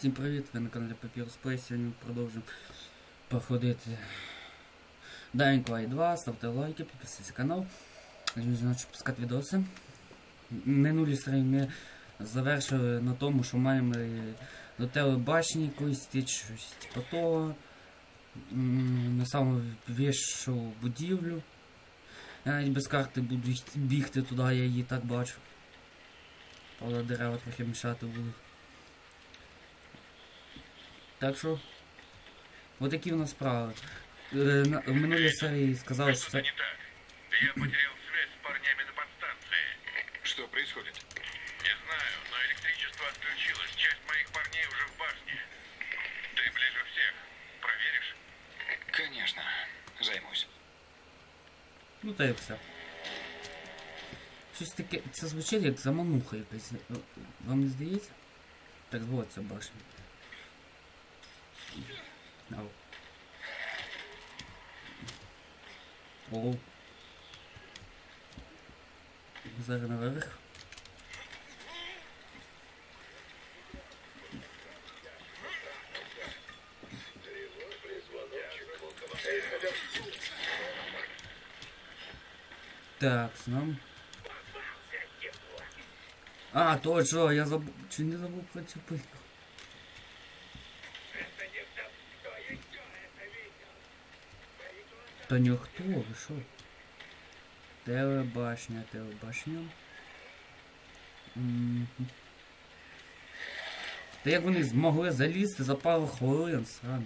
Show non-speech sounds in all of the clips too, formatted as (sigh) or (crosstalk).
Всім привіт, ви на каналі Play. Сьогодні продовжуємо проходити Dying Light 2, ставте лайки, підписуйтесь на канал. Не знаю, пускати відоси. Минулі серії ми завершили на тому, що маємо до телебачення йти, щось типу того. На саму вищу будівлю. Я навіть без карти буду бігти туди, я її так бачу. Але дерева трохи мішати будуть. Так що, отакі у нас справи. Е, на- В минулій серії сказали, що Что-то це. не так. Я потерял связь с парнями на подстанции. Что происходит? Не знаю, но электричество отключилось. Часть моих парней уже в башне. Ты ближе всех. Проверишь? Конечно. Займусь. Ну та й все. Щось таке. Це звучить як замануха якась. Е, Вам не здається? Так зводиться башня. Оу. Зараз наверх. Так, з нам. А, точно, я забув. Чи не забув про цю пильку? Та ніхто, ви що? Телебашня, телебашня. Та як вони змогли залізти за пару хвилин, срано.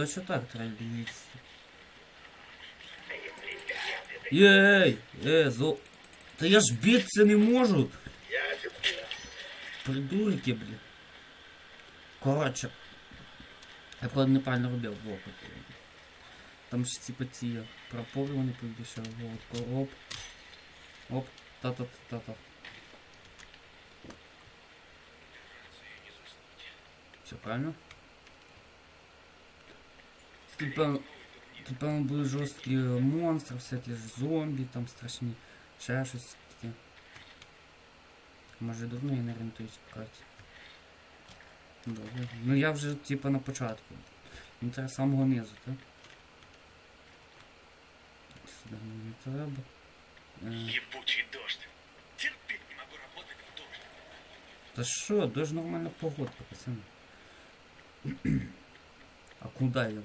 точно так треба лізти. Єй! Е, зо... Та я ж бігти не можу! Придурки, блін. Коротше. Я правда неправильно робив в опит. Там ж типа ці прапори вони повішали. Вот, оп. Оп. Та-та-та-та-та. Все правильно? Тут, певно, тут, певно, були жорсткі монстри, всякі ж зомбі, там страшні, ще щось таке. Може дурно я не орієнтуюсь по карті. Добре. Ну я вже типа на початку. Ну треба самого низу, так? Сюди мені не треба. Е, Ебучий дождь. Терпеть не могу работать в дождь. Та що, дуже нормальна погодка, пацани. (clears throat) А куди я?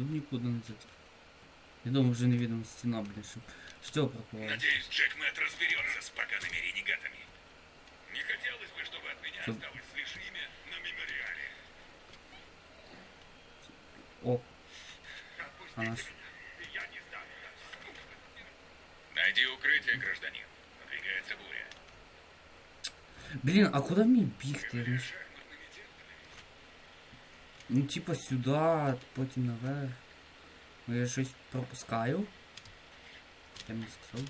Тут нікуди не зайти. Я думаю, вже невидима стіна, блін, щоб що прокувало. Надеюсь, Джек Мэтт разберется с погаными ренегатами. Не хотелось бы, чтобы от меня Тут- осталось лишь имя на мемориале. О, а наш. Я не сдам. Найди укрытие, гражданин. Надвигается буря. Блін, а куди мені бігти? Я не ж- Ну, типа сюди, потім наверх. Ну, я щось пропускаю. Я не сказав.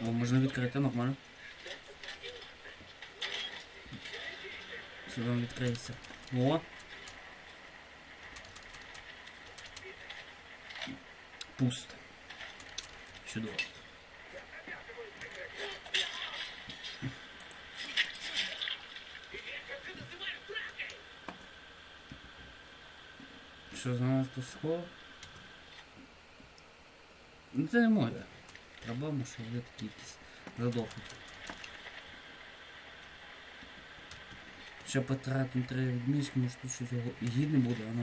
О, можна відкрити нормально. Все вам відкриється. О! Пусто. Чудово. Що тут схов? Ну це не моя. Проблема, що ви такі якісь задохнуті. Ще потратимо три відмічки, може тут щось гі- гідне буде, а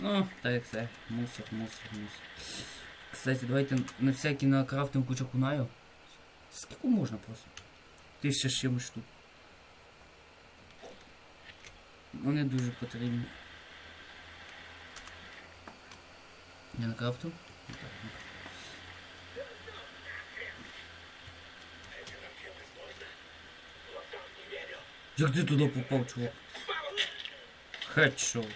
ну. Ну, так все. Мусор, мусор, мусор. Кстати, давайте на всякий накрафтим кучу кунаю. Скільки можна просто? Тисяча з чимось штук. Вони дуже потрібні. Я накрафтив? Так, Як ти туди попав, чувак? Хедшот.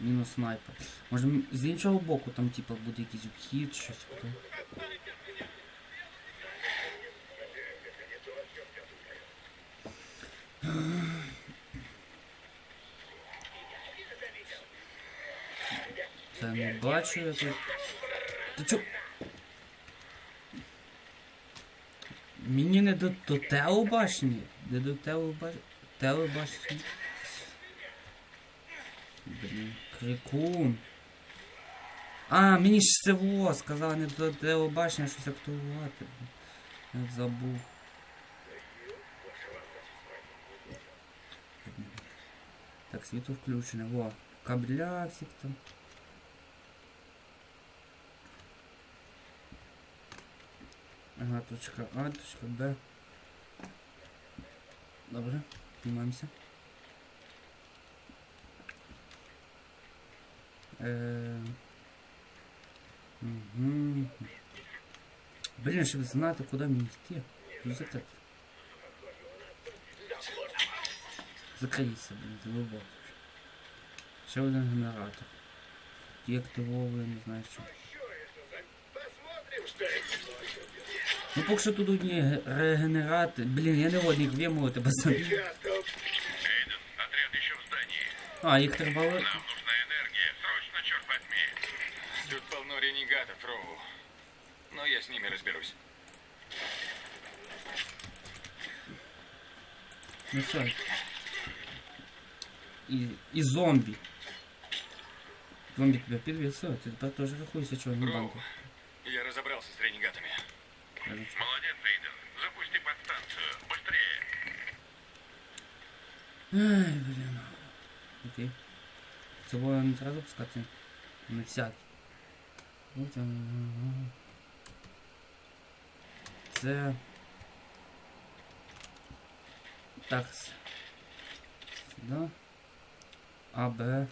Мінус снайпер. Може з іншого боку там типа буде якийсь обхід, щось таке. Це не бачу я тут. Ти чо? Мені не до, до телебашні. Не до телебаш... телебашні. Крикун. А, мені ж це во, сказали не до телебачення щось актувати. Я забув. Так, світло включене. Во, кабеля всі там. Ага, точка А, точка Б. Добре, піднімаємося. Е... Угу. Блін, щоб знати, куди мені йти. Закрити. Закрийся, блін, глибоко. Ще один генератор. Ті активовує, не знаю що. Ну поки що тут одні ге- регенерати. Блін, я не годник вимовити без Эйден, отряд еще в здании. А, їх треба. Ними разберусь. Ну все. І, і зомбі. Зомбі тебе підвів, все, ти тепер теж рахуйся, чого не Роу, банку. я разобрался с ренегатами. Молодец, Эйден. Запусти подстанцию. Быстрее. Ай, блін. Окей. Це було не треба запускати. На всяк. От, ага. Це. Так. с- Сюди. А, Б.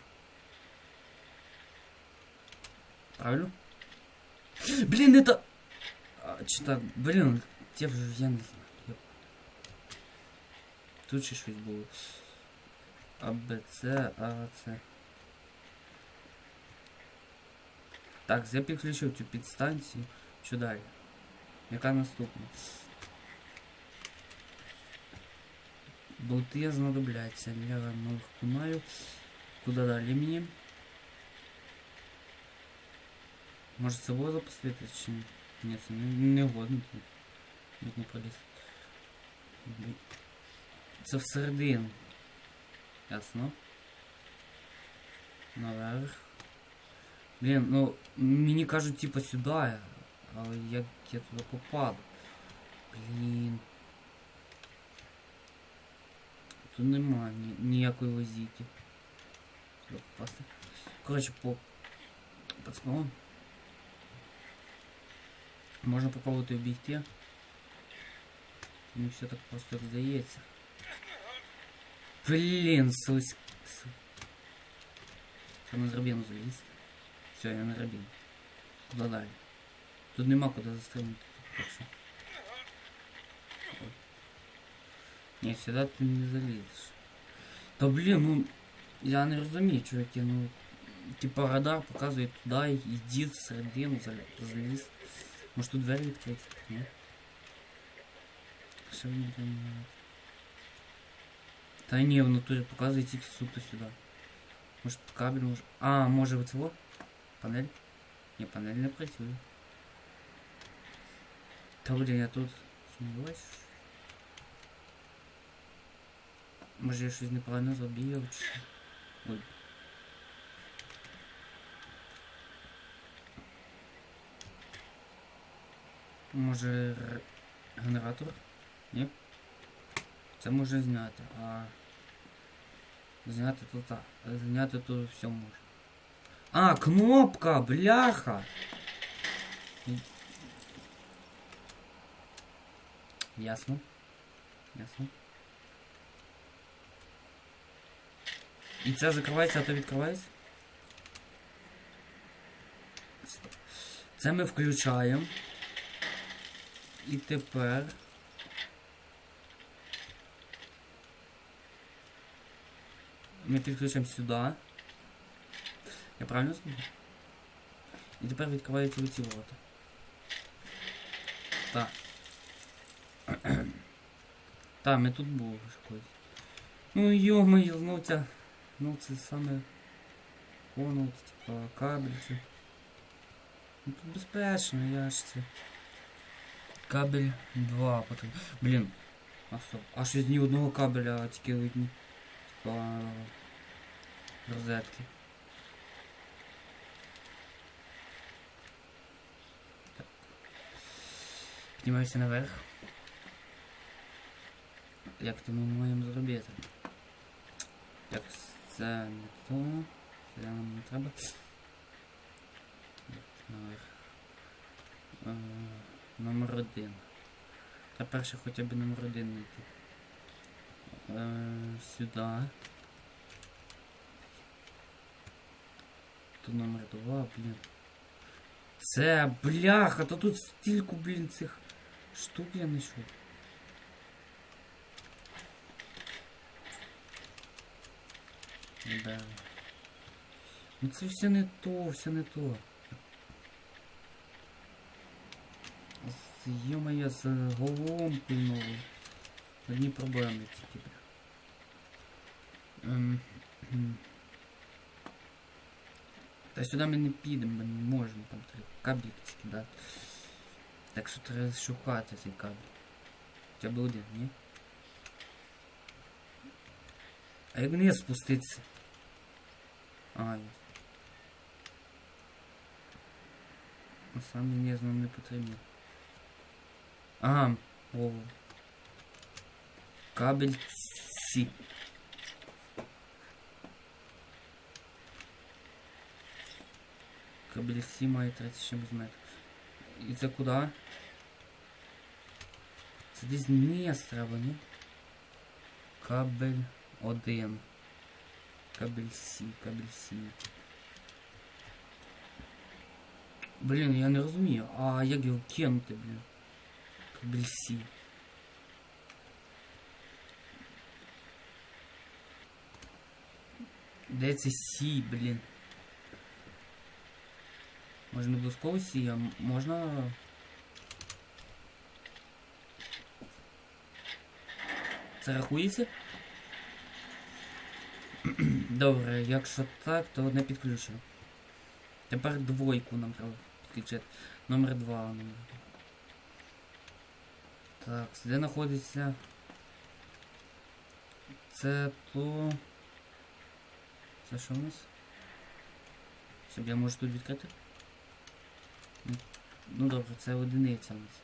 Правильно? Блін, это... А, чи так, блін, я вже, я не знаю. Я... Тут ще щось було. А, Б, С, А, С. Так, я підключив цю підстанцію. Що далі? Яка наступна? Болти знадобляться. Я нових маю. Куди далі мені? Може це було запустити чи ні? Ні, це не, не годно тут. Тут не поліз. Блін. Це всередину. Ясно. Наверх. Блін, ну мені кажуть типа сюди, але як я туди попаду? Блін. Тут нема ні, ніякої лазіки. Сюди попасти. Коротше, по пацаном. Можна попробувати обійти. Не все так просто як здається. Блін, сось. Треба на драбину залізти. Все, я на драбину. Куда далі? Тут нема куди. Ой. Ні, сюди ти не залізеш. Та блін, ну я не розумію, чуваки, ну. Типа радар показує туди, йди всередину, зал- заліз. Може тут двері відкриті? Ні? Що мені там не? Та ні, в натурі показує тільки суто сюди. Може тут кабель може. А, може в цього? Панель? Ні, панель не працює. Та блін, я тут сумніваюсь. Може я щось неправильно зробив чи що? Ой. Може р- генератор? Ні? Це можна зняти, а зняти то так. а Зняти то все можна. А, кнопка, бляха! Ясно. Ясно. І це закривається, а то відкривається? Це ми включаємо. І тепер. Ми підключимо сюди. Я правильно зроблю? І тепер відкриваються оці ворота. Так. Так, ми тут були вже колись. Ну йо-моє, ну ця. Ну це саме. Воно, типа, кабель це. Ну тут безпечно, я ж це. Кабель 2 потрібно. Блін. А стоп. А щось ні одного кабеля, а тільки одні. Типа. Розетки. Так. Піднімаюся наверх. Як то ми маємо зробити? Так, це не то. Це нам не треба. Е, номер один. Та перше хоча б номер один знайти. Е, сюди. Тут номер два, блін. Це, бляха, то тут стільки, блін, цих штук я знайшов. Да. Ну це все не то, все не то. Ё-моё, з головою новою. Одні проблеми тільки. бля. Ем, кхм. Та сюди ми не підемо, ми не можемо, там треба кабель скидати. Так що треба шукати цей кабель. Хоча б один, ні? А як вниз спуститися? А, є. А сам вниз нам не потрібно. Ага, о. Кабель Сі. Кабель Сі має 30 чимось метрів. І це куди? Це десь вниз треба, ні? Кабель 1. Кабель Сі, кабель Сі. Блін, я не розумію. А як його кинути, блін? Кабель Сі. Де це Сі, блін? Може не обов'язково Сі, а м- можна. Це рахується? Добре, якщо так, то одне підключено. Тепер двойку нам треба підключити. Номер два. Номер. Так, де знаходиться? Це то. Це що у нас? Щоб я можу тут відкрити? Ну, Ну добре, це одиниця у нас.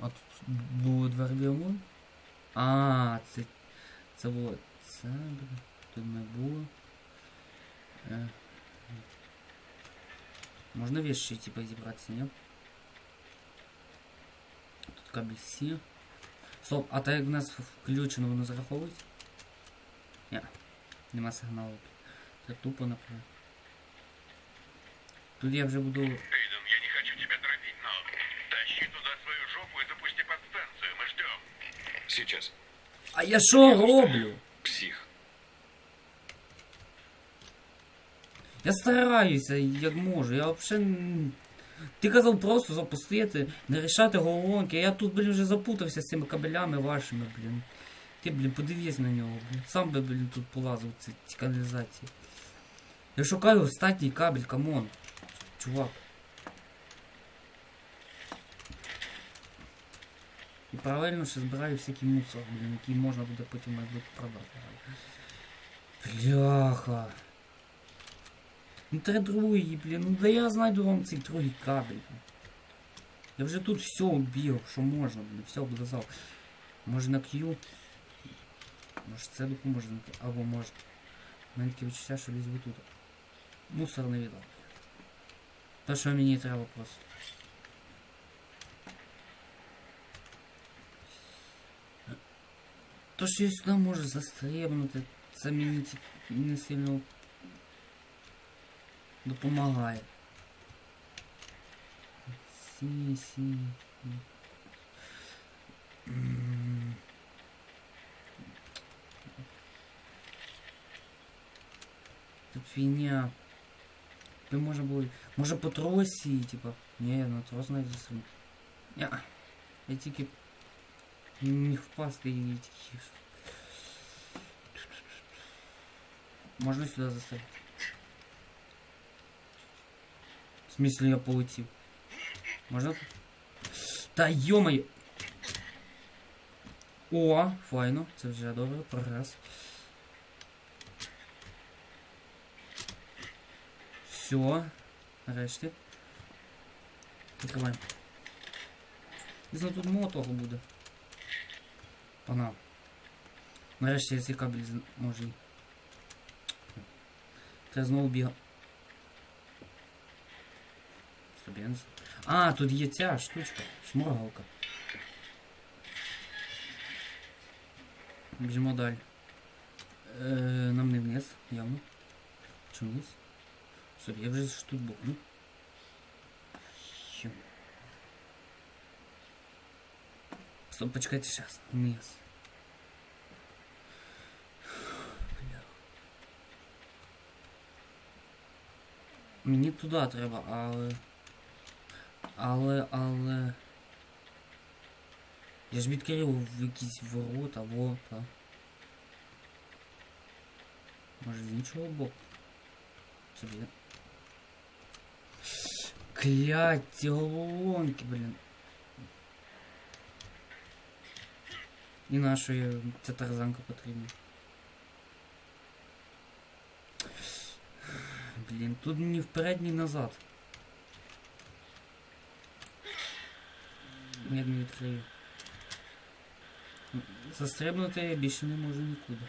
А тут було два біомон? А, це. Це було. Це. бля, Тут не було. Е. Можна вещи, типа, зібратися, ні? Тут кабель Сі. Стоп, а так як в нас включено, воно зараховується? Ні, нема сигналу. Це тупо наприклад. Тут я вже буду. Эйден, я не хочу тебя торопить, но... Тащи туда свою жопу и запусти подстанцию. Мы ждем. Сейчас. А я що роблю? Псих. Я стараюся, як можу. Я взагалі. Ти казав просто запустити, не рішати головонки. Я тут, блін, вже запутався з цими кабелями вашими, блін. Ти, блін, подивись на нього, блін. Сам би, блін, тут полазив ці, ці каналізації. Я шукаю остатній кабель, камон. Чувак. І паралельно ще збираю всякий мусор, блін, який можна буде потім мабуть продати. Бляха. Ну треба другий, блін. Ну да я знайду вам цей другий кабель. Я вже тут все убив, що можна, блін, все облизав. Може на Q. Може це допоможе. Або може. У мене таке відчуття, що десь тут. Мусор не віддав. Те, що мені треба просто. То, що я сюди можу застрибнути, це мені не сильно допомагає. Сі, сі. Тут фігня. Ти може було... Може по тросі, типа. не ну я на трос навіть застрибну. Я тільки міг впасти і тільки. ж. Можна сюди заставити. В смысле я полетів. Можна тут? Та йомай! О, файно, це вже добре, прогрес. Все, нарешті. Відкриваємо. Не знаю, тут мало того буде. Погнав. Нарешті я цей кабель може. Треба знову бігати. А, тут є ця штучка, шморгалка. Біжимо далі. Е, нам не вниз, явно. Чи вниз? Собі, я вже ж тут був, ну. Стоп, почекайте зараз. Вниз. Бля. Мені туди треба, але. Але, але. Я ж відкрив в якісь ворота, вот, а. Може з іншого боку. Собі. Клять, ці головоломки, блін. І нашої ця тарзанка потрібна. Блін, тут ні вперед, ні назад. Як не відкрию. Застрибнути я більше не можу нікуди.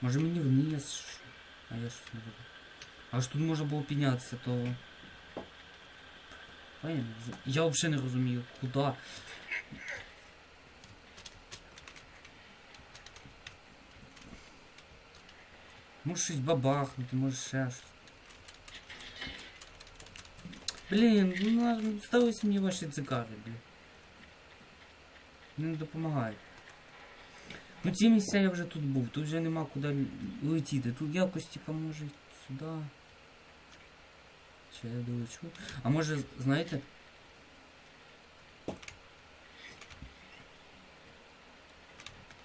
Може мені вниз, що? а я щось не буду. А ж тут можна було піднятися, то. Блін, з- Я взагалі не розумію, куди. Може щось бабахнути, може ще щось. Блін, ну на- здалися мені ваші цикари, блін. Не допомагають. Ну ці місця я вже тут був, тут вже нема куди л- летіти. Тут якось типа може сюди. Чи я долечу. А може, знаєте?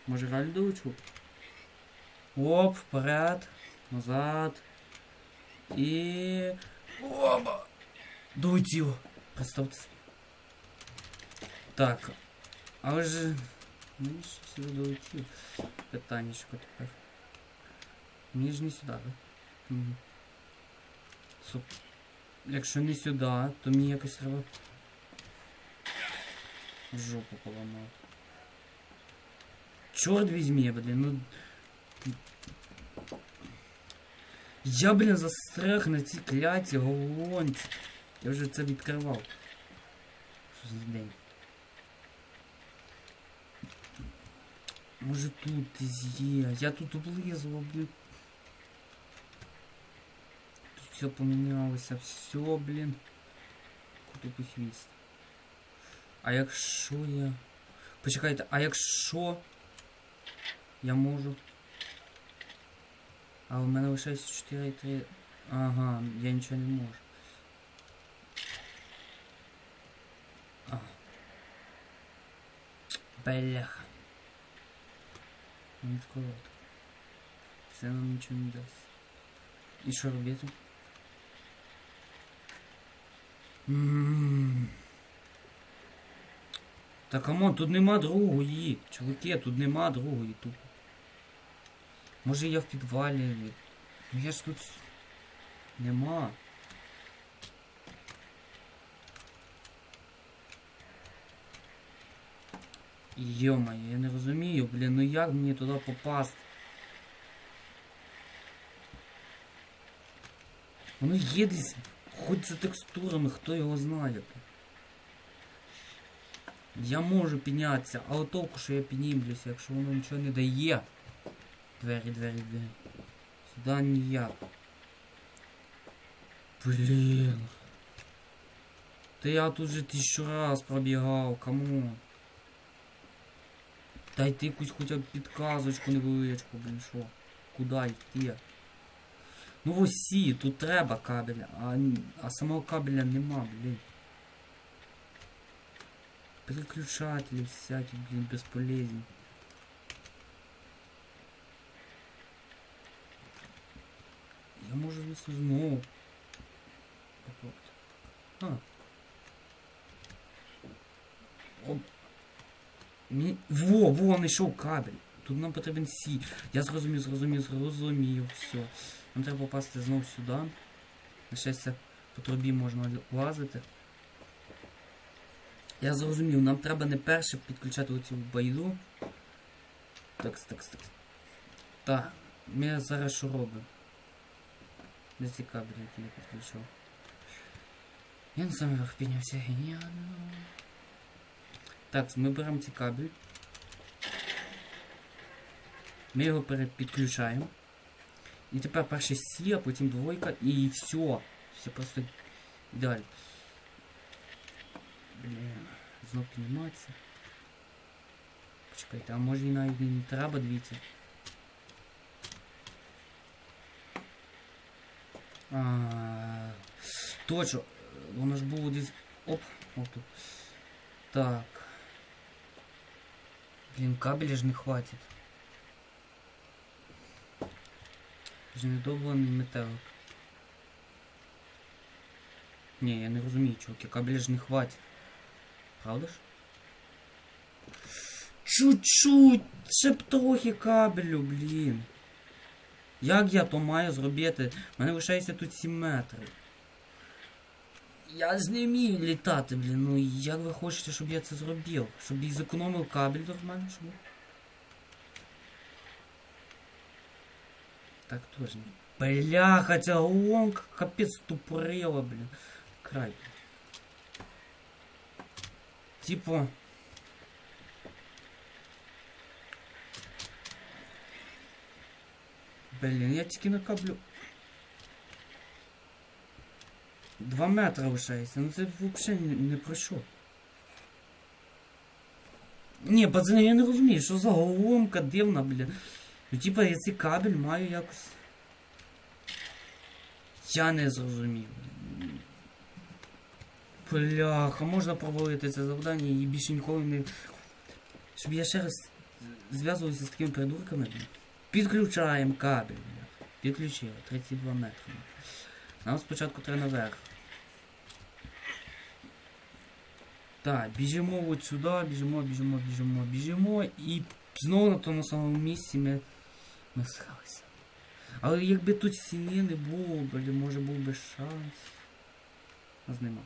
Може реально долечу? Оп, вперед, назад. І. Оба! Долетів. Представте. Так. Але ж. Ну і що сюди долетів. Питаннячко тепер. Мені ж не сюди, так? Угу. Суп. Якщо не сюди, то мені якось треба. Жопу поламав. Чорт візьми, блін, ну. Я, блін, застряг на цій кляті голонці. Я вже це відкривав. Що за день? Може тут є. Я тут облизував, блін. Тут все помінялося, все, блін. Кутупий хвіст. А якщо я... Почекайте, а якщо я можу... А у мене лишається 4,3. Ага, я нічого не можу. А. Бляха. Не коротко. Це нам нічого не дасть. І що робити? М. Та камон, тут нема другої. Чуваки, тут нема другої тут. Може я в підвалі. Ну я ж тут нема. Йо-моє, я не розумію, блін, ну як мені туди попасти? Воно є десь, хоч за текстурами, хто його знає. Я можу піднятися, але толку, що я піднімлюся, якщо воно нічого не дає. Двері, двері, двері. Сюди ніяк. Блін. Та я тут же тисячу раз пробігав, кому? Дайте якусь хоча б підказочку невеличку, блін, що? Куди йти? Ну ось сі, тут треба кабеля, а, а самого кабеля нема, блін. Переключатели всякі, блін, безполезні. Я можу, звісно, знову. А. Оп. Мені... Во, во, знайшов кабель. Тут нам потрібен сі. Я зрозумів, зрозумів, зрозумів. Все. Нам треба попасти знову сюди. На щастя, по трубі можна лазити. Я зрозумів, нам треба не перше підключати оцю байду. Такс, такс, такс. Так, ми зараз що робимо? Де ці кабелі, які я підключав? Я на самий верх піднявся геніально. Так, ми беремо ці кабель. Ми його перепідключаємо. І тепер перше сі, а потім двойка і все. Все просто ідеально. Блін, знов підніматися. Почекайте, а може і навіть не треба, дивіться. А, точно, воно ж було десь. Оп, отут. Так. Блін, кабеля ж не хватить. Ж недоблений метелик. Ні, я не розумію, чуваки, кабеля ж не хватить. Правда ж? Чуть-чуть! Ще б трохи кабелю, блін. Як я то маю зробити? У мене лишається тут 7 метрів. Я ж не вмію літати, блін. Ну як ви хочете, щоб я це зробив? Щоб і зекономив кабель нормально, щоб. Так точно. Бляха, ця ломка капець тупорила, блін. Край. Типа. Блін, я тільки на каблю. Два метри лишається, ну це взагалі не, про що. Ні, пацани, я не розумію, що за головомка дивна, блін. Ну, типа, я цей кабель маю якось. Я не зрозумів. Бляха, можна провалити це завдання і більше ніколи не. Щоб я ще раз зв'язувався з такими придурками. Підключаємо кабель. Підключили. 32 метри. Нам спочатку треба наверх. Так, біжимо от сюди, біжимо, біжимо, біжимо, біжимо і знову на тому самому місці ми, ми схалися. Але якби тут стіни не було, блін, може був би шанс. Нас нема.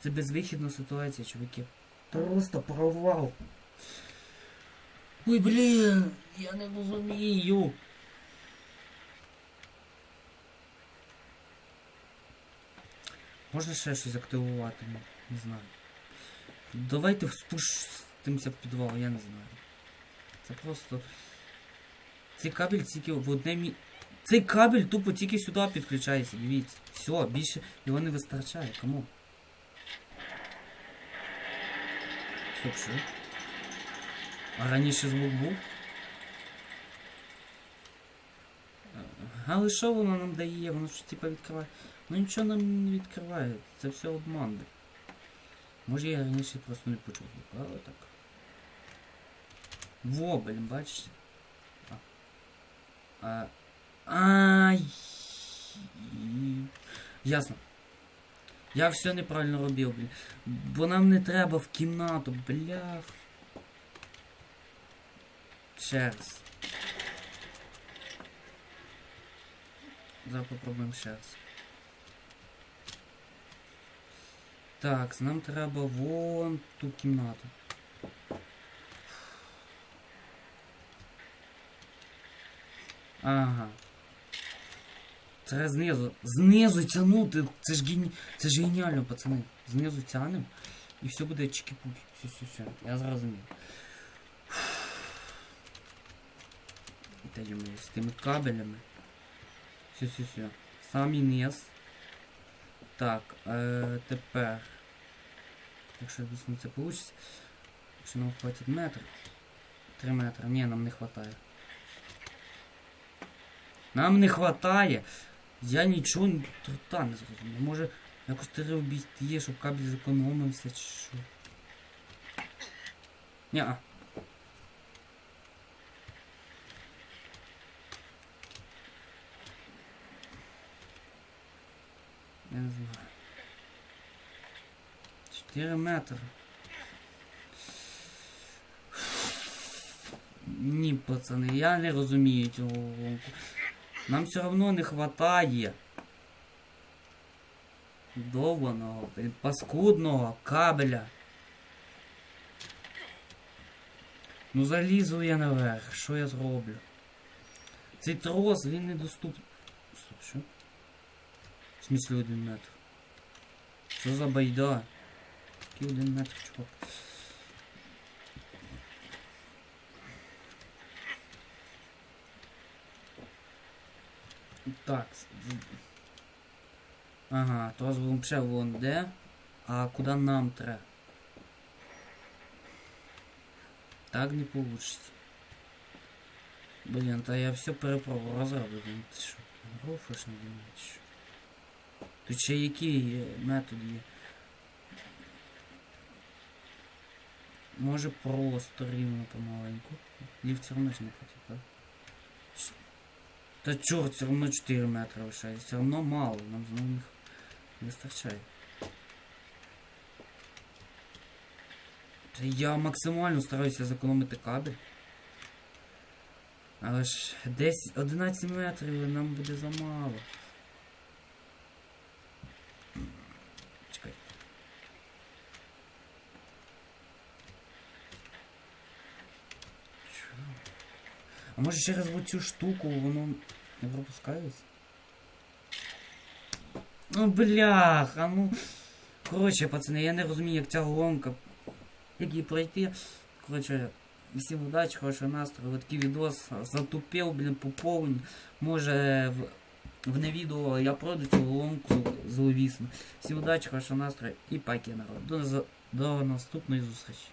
Це безвихідна ситуація, чуваки. Просто провал. Ой, блін, я не розумію. Можна ще щось активувати? Не знаю. Давайте спустимося в підвал, я не знаю. Це просто. Цей кабель тільки в одне мі... Цей кабель тупо тільки сюди підключається, дивіться. Все, більше його не вистачає. Кому? Стоп, що? А раніше звук був? Але що воно нам дає? Воно ж типа відкриває. Ну нічого нам не відкриває. Це все обман. Може я раніше просто не почув звук, але так. Во, блін, бачите? А. А. Ясно. Я все неправильно робив, блін. Бо нам не треба в кімнату, блях. Ще раз. Зараз попробуємо ще раз. Так, нам треба вон ту кімнату. Ага. Треба знизу. Знизу тягнути. Це ж гені... Це ж геніально, пацани. Знизу тягнемо. І все буде чики-пуки. Все, все, все. Я зрозумів. Йому з тими кабелями. Все, все, все. Самий низ. Так, е, тепер. Якщо дійсно це вийде. Якщо нам хватить метр. 3 метри. Ні, нам не хватає. Нам не хватає. Я нічого н- та не зрозумів. Може якось треба обійти щоб кабель зекономився чи що. Ня. Не знаю. 4 метри. Ні, пацани, я не розумію цього гонку. Нам все одно не хватає. Довбаного, паскудного кабеля. Ну залізу я наверх, що я зроблю? Цей трос, він недоступний. Що? В смысле один метр? Що за байда? Який один метр, чувак? Так. Ага, то ще вон де. А куди нам треба? Так не получится. Блін, та я все перепробував розроблю. Блін, ти що? Не думаєш? Тут ще які є методи є? Може просто рівно помаленьку. Ліфт все одно ж не так? Та чорт, все одно 4 метри лишається. Все одно мало, нам знову не вистачає. Та я максимально стараюся зекономити кабель. Але ж 10, 11 метрів нам буде замало. Чекай. Чо? А може через цю штуку воно не пропускається? Ну бляха, ну. Коротше, пацани, я не розумію, як ця гонка. Як її пройти. Коротше, всім удачі, хорошого настрою. Такий відос затупив, блін, поповні. Може в, в не відео я пройду цю гонку зловісно. Всім удачі, хорошого настрою і паки народ. До, до наступної зустрічі.